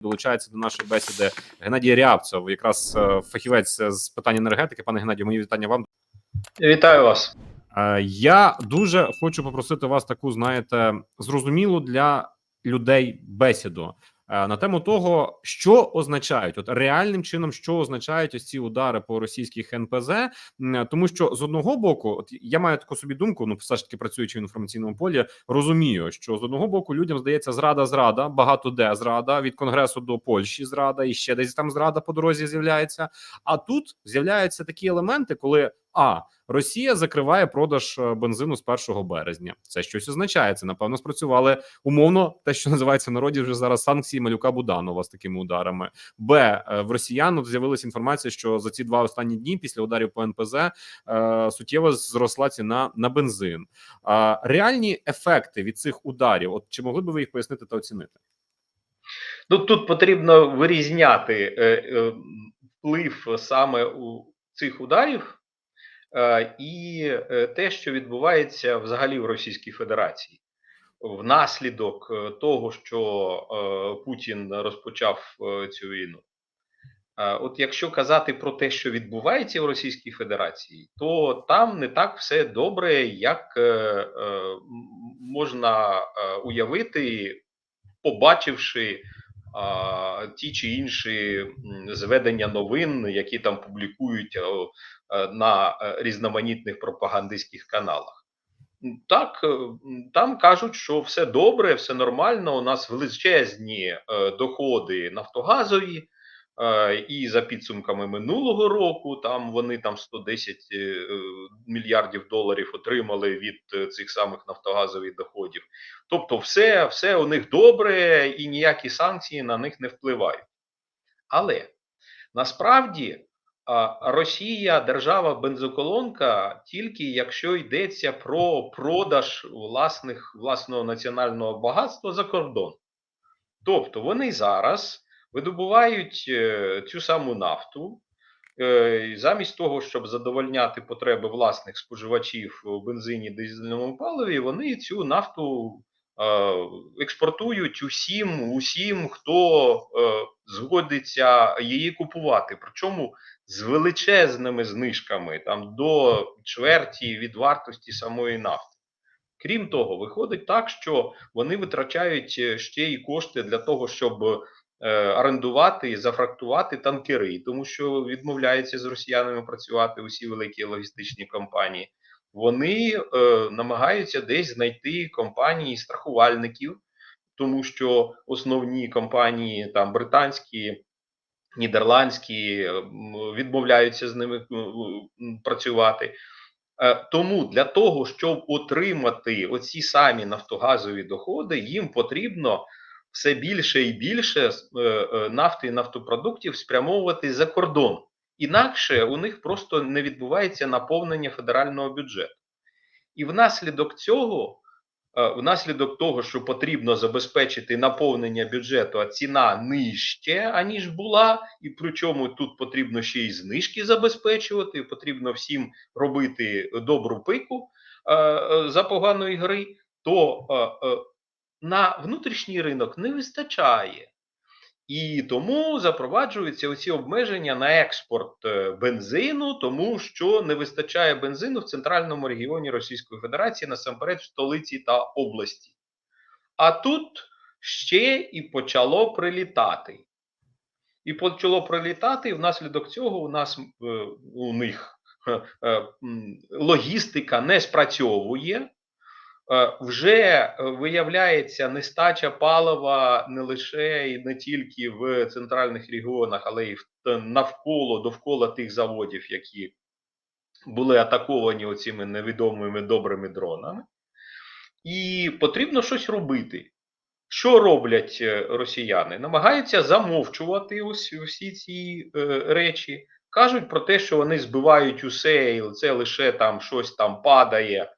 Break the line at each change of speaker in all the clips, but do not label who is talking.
Долучається до нашої бесіди Геннадій Рябцев, якраз е, фахівець з питань енергетики. Пане Геннадію, мої вітання вам.
Вітаю вас.
Е, Я дуже хочу попросити вас таку, знаєте, зрозумілу для людей бесіду е, на тему того, що означають, от реальним чином, що означають ось ці удари по російських НПЗ, тому що з одного боку, от я маю таку собі думку, ну все ж таки працюючи в інформаційному полі, розумію, що з одного боку людям здається зрада, зрада, багато де зрада від конгресу до Польщі, зрада і ще десь там зрада по дорозі з'являється. А тут з'являються такі елементи, коли а Росія закриває продаж е, бензину з 1 березня. Це щось означає. Це напевно спрацювали умовно, те, що називається в народі вже зараз санкції Малюка Буданова з такими ударами. Б е, в росіян з'явилася інформація, що за ці два останні дні після ударів по НПЗ е, суттєво зросла ціна на бензин. А реальні ефекти від цих ударів, от чи могли б ви їх пояснити та оцінити?
Ну тут потрібно вирізняти е, е, вплив саме у цих ударів е, і е, те, що відбувається взагалі в Російській Федерації. Внаслідок е, того, що е, Путін розпочав е, цю війну. Е, От якщо казати про те, що відбувається в Російській Федерації, то там не так все добре, як е, е, можна е, уявити, побачивши ті чи інші зведення новин, які там публікують е, е, на е, різноманітних пропагандистських каналах. Так, там кажуть, що все добре, все нормально. У нас величезні доходи нафтогазові. І за підсумками минулого року, там вони там 110 е, е, мільярдів доларів отримали від е, цих самих нафтогазових доходів. Тобто, все, все у них добре, і ніякі санкції на них не впливають. Але насправді Росія держава бензоколонка тільки якщо йдеться про продаж власних власного національного багатства за кордон. Тобто вони зараз видобувають е, цю саму нафту. е, Замість того, щоб задовольняти потреби власних споживачів у бензині дизельному паливі, вони цю нафту е, експортують усім, усім, хто згодиться її купувати. Причому з величезними знижками, там до чверті від вартості самої нафти. Крім того, виходить так, що вони витрачають ще й кошти для того, щоб орендувати і зафрактувати танкери, тому що відмовляються з росіянами працювати усі великі логістичні компанії. Вони е, намагаються десь знайти компанії страхувальників, тому що основні компанії, там британські, нідерландські, е, відмовляються з ними працювати. Е, Тому для того, щоб отримати оці самі нафтогазові доходи, їм потрібно все більше і більше е, е, нафти і нафтопродуктів спрямовувати за кордон. Інакше у них просто не відбувається наповнення федерального бюджету. І внаслідок цього, е, внаслідок того, що потрібно забезпечити наповнення бюджету, а ціна нижче, аніж була, і причому тут потрібно ще й знижки забезпечувати, потрібно всім робити добру пику за поганої гри, то на внутрішній ринок не вистачає. І тому запроваджуються оці обмеження на експорт е, бензину, тому що не вистачає бензину в центральному регіоні Російської Федерації, насамперед в столиці та області. А тут ще і почало прилітати. І почало прилітати, і внаслідок цього у нас е, у них е, логістика не спрацьовує. Е, Вже е, виявляється нестача палива не лише і не тільки в центральних регіонах, але й навколо довкола тих заводів, які були атаковані оціми невідомими добрими дронами. І потрібно щось робити. Що роблять е, росіяни? Намагаються замовчувати ось всі ці е, речі. Кажуть про те, що вони збивають усе, і це лише там щось там падає,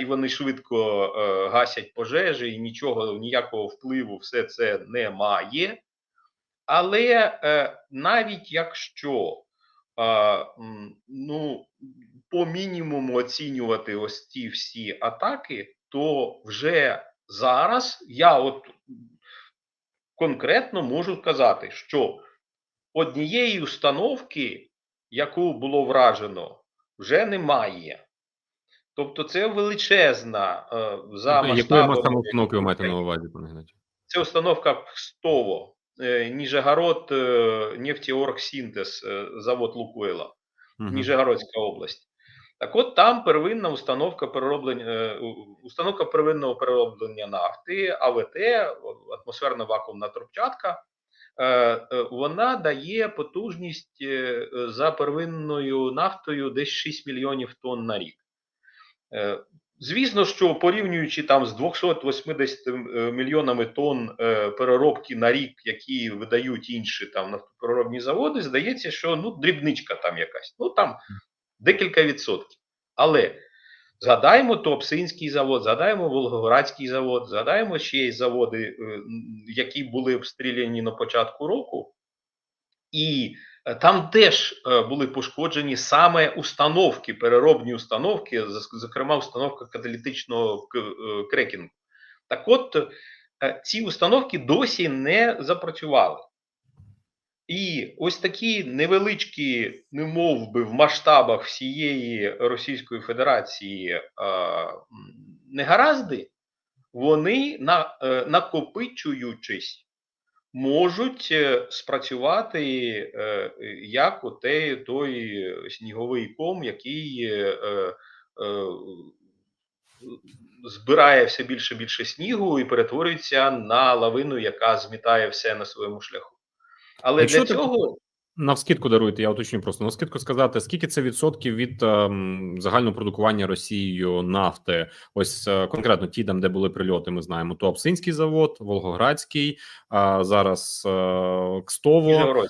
і вони швидко е, гасять пожежі, і нічого, ніякого впливу все це не має. Але е, навіть якщо ну, по мінімуму оцінювати ось ці всі атаки, то вже зараз я от конкретно можу сказати, що однієї установки, яку було вражено, вже немає. Тобто це величезна е, за
Якою
масштабами.
масштабом установки ви маєте на увазі, пане Геннадію?
Це установка Пстово, е, Ніжегород, е, нефтеоргсинтез, е, завод Лукойла,
Мгм.
Ніжегородська область. Так от там первинна установка перероблення, е, установка первинного перероблення нафти, АВТ, атмосферна вакуумна трубчатка. е, е, Вона дає потужність за первинною нафтою десь 6 мільйонів тонн на рік. Е, Звісно, що порівнюючи там з 280 е, мільйонами тонн е, переробки на рік, які видають інші там нафтопереробні заводи, здається, що ну дрібничка там якась. Ну там декілька відсотків. Але згадаємо Туапсинський завод, згадаємо Волгоградський завод, згадаємо ще й заводи, які були обстріляні на початку року, і там теж е, були пошкоджені саме установки, переробні установки, зокрема установка каталітичного е, крекінгу. Так от е, ці установки досі не запрацювали. І ось такі невеличкі, немов би в масштабах всієї Російської Федерації е, негаразди, вони е, накопичуючись, можуть е, спрацювати е, як оте, той сніговий ком, який е, е, е, збирає все більше і більше снігу і перетворюється на лавину, яка змітає все на своєму шляху. Але
Якщо
для цього
Навскидку даруйте, я уточню просто навскидку сказати, скільки це відсотків від ем, загального продукування Росією нафти? Ось е, конкретно ті, там, де були прильоти, ми знаємо. Туапсинський завод, Волгоградський, а зараз е, Кстово,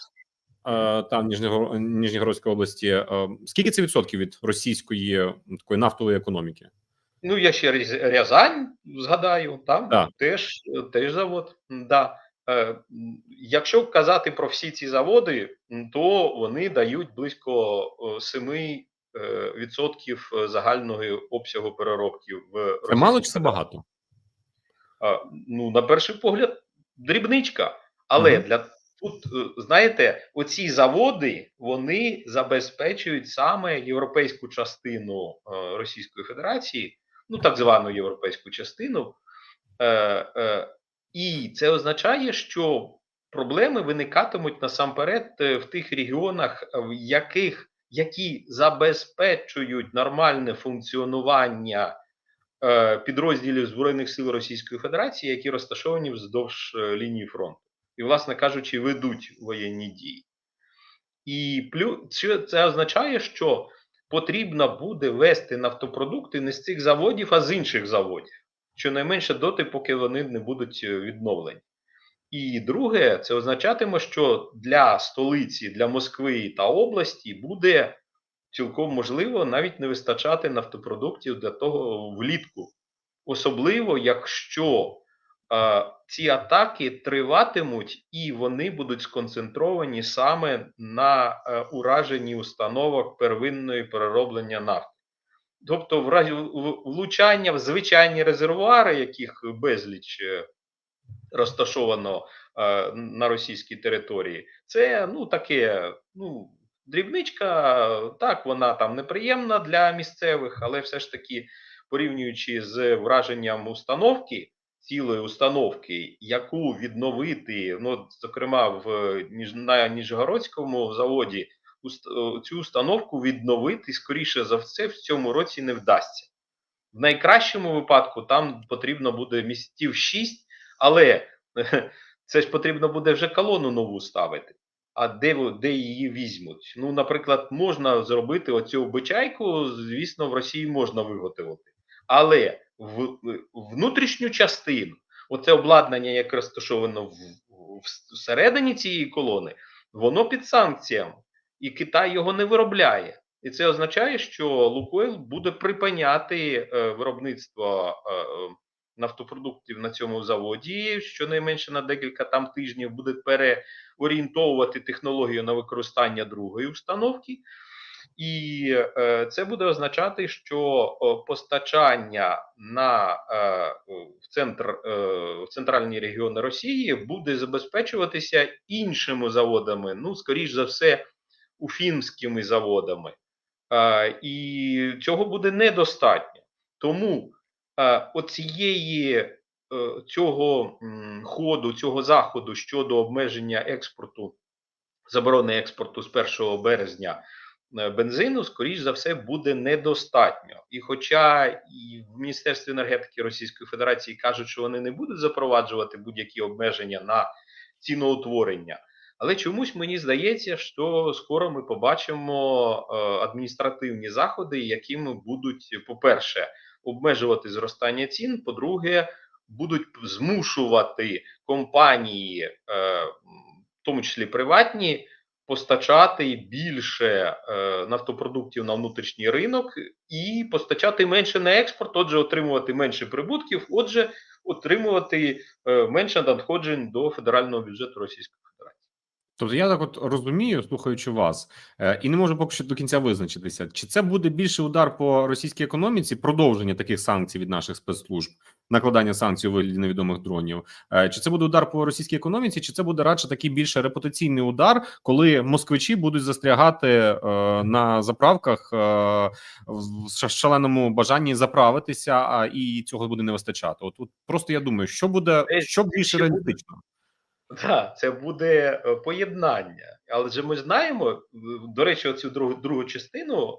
е, там Ніжнього, Ніжнігородської області. Е, скільки це відсотків від російської такої нафтової економіки?
Ну, я ще Рязань згадаю, там
Так.
теж, теж завод. Да. Е, якщо казати про всі ці заводи, то вони дають близько 7 е, відсотків е, загального обсягу переробки в
Це мало чи це багато?
Ну, на перший погляд, дрібничка. Але
Мгм.
для тут, знаєте, оці заводи вони забезпечують саме європейську частину Російської Федерації, ну так звану європейську частину. І це означає, що проблеми виникатимуть насамперед е, в тих регіонах, е, в яких які забезпечують нормальне функціонування е, підрозділів Збройних сил Російської Федерації, які розташовані вздовж е, лінії фронту, і, власне кажучи, ведуть воєнні дії. І це означає, що потрібно буде вести нафтопродукти не з цих заводів, а з інших заводів, щонайменше доти, поки вони не будуть е, відновлені. І друге, це означатиме, що для столиці, для Москви та області буде цілком можливо навіть не вистачати нафтопродуктів для того влітку. Особливо, якщо е, ці атаки триватимуть і вони будуть сконцентровані саме на е, ураженні установок первинної перероблення нафти. Тобто, в разі влучання в звичайні резервуари, яких безліч е, розташовано е, на російській території, це ну таке, ну дрібничка, так вона там неприємна для місцевих, але все ж таки, порівнюючи з враженням установки, цілої установки, яку відновити, ну зокрема в на Ніжгородському заводі, е, цю установку відновити скоріше за все в цьому році не вдасться. В найкращому випадку там потрібно буде місяців 6, але це ж потрібно буде вже колону нову ставити. А де, де її візьмуть? Ну, наприклад, можна зробити оцю обичайку, звісно, в Росії можна виготовити. Але в, в внутрішню частину, оце обладнання, яке розташовано в, в, всередині цієї колони, воно під санкціями, і Китай його не виробляє. І це означає, що Лукойл буде припиняти е, виробництво е, нафтопродуктів на цьому заводі, щонайменше на декілька там тижнів буде переорієнтовувати технологію на використання другої установки. І е, це буде означати, що постачання на в центр в центральні регіони Росії буде забезпечуватися іншими заводами. Ну, скоріш за все, уфімськими заводами. І цього буде недостатньо. Тому оцієї е, цього ходу, цього заходу щодо обмеження експорту, заборони експорту з 1 березня е, бензину, скоріш за все, буде недостатньо. І хоча і в Міністерстві енергетики Російської Федерації кажуть, що вони не будуть запроваджувати будь-які обмеження на ціноутворення. Але чомусь мені здається, що скоро ми побачимо е, адміністративні заходи, якими будуть, по-перше, обмежувати зростання цін. По-друге, будуть змушувати компанії, е, в тому числі приватні, постачати більше е, нафтопродуктів на внутрішній ринок і постачати менше на експорт, отже, отримувати менше прибутків, отже, отримувати менше надходжень до федерального бюджету Російської.
Тобто я так от розумію, слухаючи вас, е, і не можу поки що до кінця визначитися, чи це буде більший удар по російській економіці, продовження таких санкцій від наших спецслужб, накладання санкцій у вигляді невідомих дронів, е, чи це буде удар по російській економіці, чи це буде радше такий більше репутаційний удар, коли москвичі будуть застрягати е, на заправках в шаленому бажанні заправитися, а і цього буде не вистачати. От, от просто я думаю, що буде що більше реалістично.
Так, це буде е, поєднання. Але ж ми знаємо, е, до речі, оцю другу, другу частину,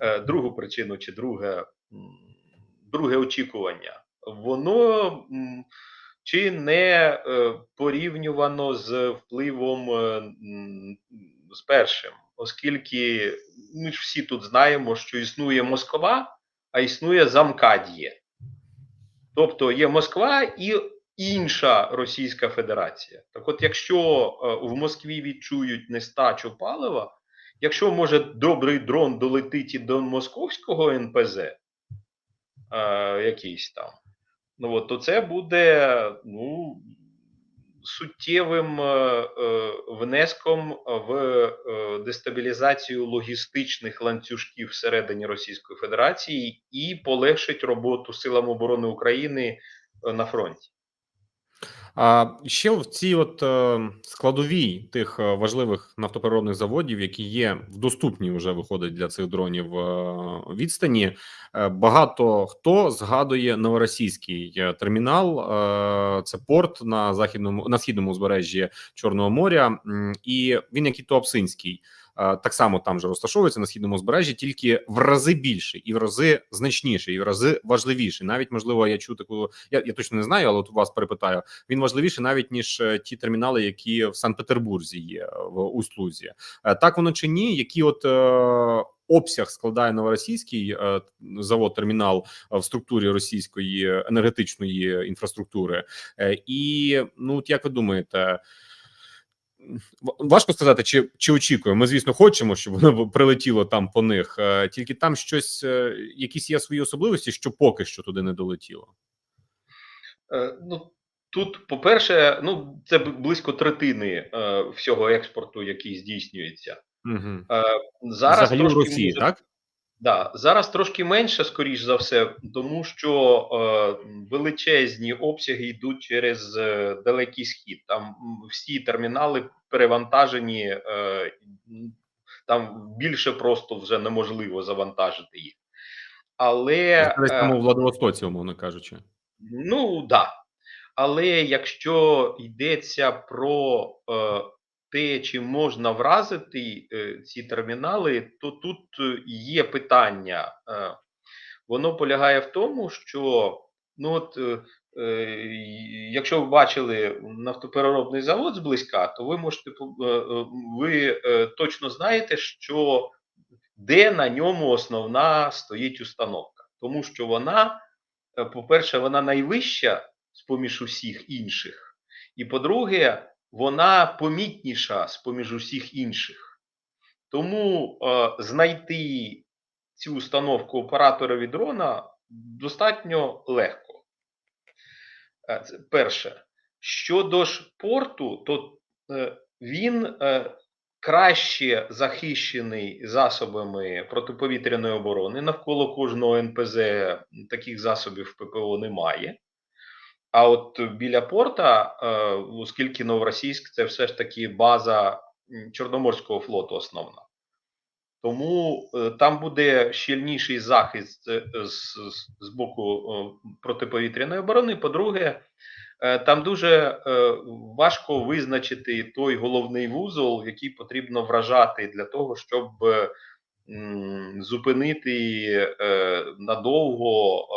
е, другу причину чи друге, друге очікування, воно чи не порівнювано з впливом з першим, оскільки ми ж всі тут знаємо, що існує Москва, а існує Замкад'є. Тобто є Москва і інша Російська Федерація. Так от, якщо е, в Москві відчують нестачу палива, якщо може добрий дрон долетить і до московського НПЗ, е, якийсь там, ну от, то це буде ну, суттєвим е, е, внеском в е, дестабілізацію логістичних ланцюжків всередині Російської Федерації і полегшить роботу силам оборони України е, на фронті.
А ще в цій от е, складовій тих е, важливих нафтопереробних заводів, які є в доступній вже виходить для цих дронів е, відстані, багато хто згадує новоросійський термінал. Це порт на західному на східному узбережжі Чорного моря, і він як і Туапсинський. Так само там же розташовується на східному узбережжі, тільки в рази більше, і в рази значніше, і в рази важливіше. Навіть можливо, я чую таку. Я, я точно не знаю, але от вас перепитаю він важливіший навіть ніж е, ті термінали, які в Санкт-Петербурзі є е, в Услузі. Е, Так воно чи ні? Які от обсяг складає новоросійський завод термінал в структурі російської енергетичної інфраструктури? І ну от як ви думаєте? Важко сказати, чи чи очікуємо. Ми, звісно, хочемо, щоб воно прилетіло там по них. Е, Тільки там щось, е, якісь є свої особливості, що поки що туди не долетіло.
Е, Ну, тут, по-перше, ну, це близько третини всього експорту, який здійснюється.
Угу.
Зараз
Взагалі в Росії,
може-
так?
Да, зараз трошки менше, скоріш за все, тому що е, величезні обсяги йдуть через е, далекий схід. Там всі термінали перевантажені, е, там більше просто вже неможливо завантажити їх. Але е,
там у Владивостоці, умовно кажучи.
Ну да. Але якщо йдеться про е, те, чи можна вразити е, ці термінали, то тут е, є питання. Е, воно полягає в тому, що ну от, якщо ви бачили нафтопереробний завод зблизька, то ви можете ви точно знаєте, що де на ньому основна стоїть установка, тому що вона по-перше, вона найвища з поміж усіх інших, і по-друге, вона помітніша з поміж усіх інших. Тому е, знайти цю установку операторові дрона достатньо легко. Е, Це перше. Щодо ж порту, то е, він е, краще захищений засобами протиповітряної оборони. Навколо кожного НПЗ таких засобів ППО немає. А от біля порта, е, оскільки Новоросійськ це все ж таки база Чорноморського флоту основна. Тому е, там буде щільніший захист е, з, з, з боку протиповітряної оборони. По-друге, там дуже важко визначити той головний вузол, який потрібно вражати для того, щоб зупинити надовго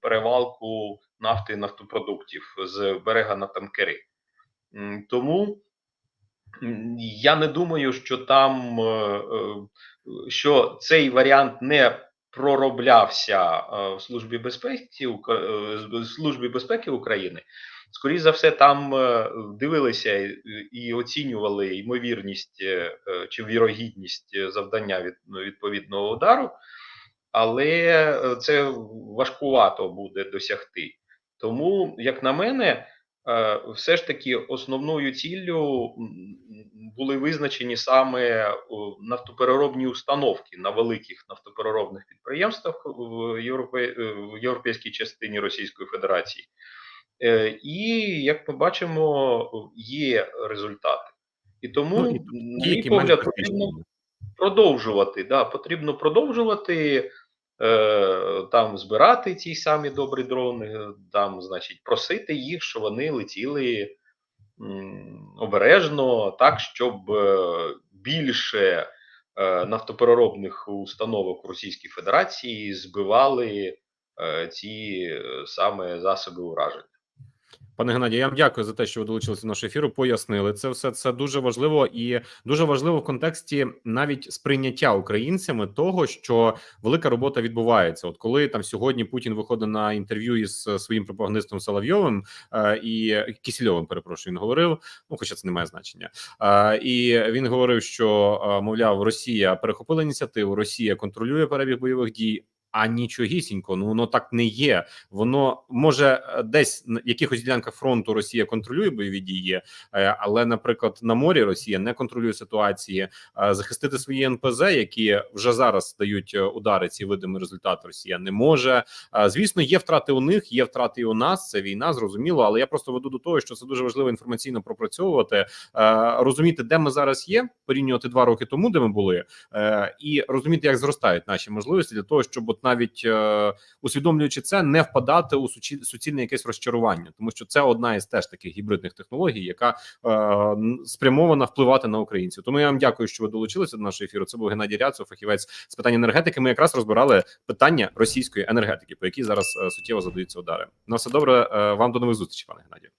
перевалку нафти і нафтопродуктів з берега на танкери. Тому я не думаю, що там е, е, що цей варіант не пророблявся е, в службі безпеки з- службі безпеки України. Скоріше за все, там дивилися і, оцінювали ймовірність чи вірогідність завдання від ну, відповідного удару, але це важкувато буде досягти. Тому, як на мене, е, все ж таки основною ціллю були визначені саме нафтопереробні установки на великих нафтопереробних підприємствах в, Європе, е, в європейській частині Російської Федерації. Е, І як ми бачимо, є результати. І тому,
Ну, і
на мій погляд, потрібно продовжувати. Да, потрібно продовжувати там збирати ці самі добрі дрони, е, там, значить, просити їх, щоб вони летіли обережно, так, щоб е, більше е, нафтопереробних установок Російської Федерації збивали е, ці е, саме засоби ураження.
Пане Геннадію, я вам дякую за те, що ви долучилися до нашого ефіру. Пояснили це все. Це дуже важливо і дуже важливо в контексті навіть сприйняття українцями того, що велика робота відбувається. От коли там сьогодні Путін виходить на інтерв'ю із е, своїм пропагандистом Соловйовим е, і Кісільовим, перепрошую, він говорив. Ну, хоча це не має значення. Е, і він говорив, що е, мовляв, Росія перехопила ініціативу, Росія контролює перебіг бойових дій. А нічогісінько, ну воно так не є. Воно може е, десь на якихось ділянках фронту Росія контролює бойові дії, е, але, наприклад, на морі Росія не контролює ситуації. Е, Захистити свої НПЗ, які вже зараз дають удари, ці видимі результати Росія не може. Звісно, є втрати у них, є втрати і у нас. Це війна, зрозуміло. Але я просто веду до того, що це дуже важливо інформаційно пропрацьовувати, розуміти, де ми зараз є, порівнювати два роки тому, де ми були, і розуміти, як зростають наші можливості для того, щоб от навіть е, усвідомлюючи це, не впадати у сучі- суцільне якесь розчарування, тому що це одна із теж таких гібридних технологій, яка е, спрямована впливати на українців. Тому я вам дякую, що ви долучилися до нашого ефіру. Це був Геннадій Ряцов, фахівець з питань енергетики. Ми якраз розбирали питання російської енергетики, по якій зараз е, суттєво задаються удари. На все добре. е, Вам до нових зустрічей, пане Геннадію.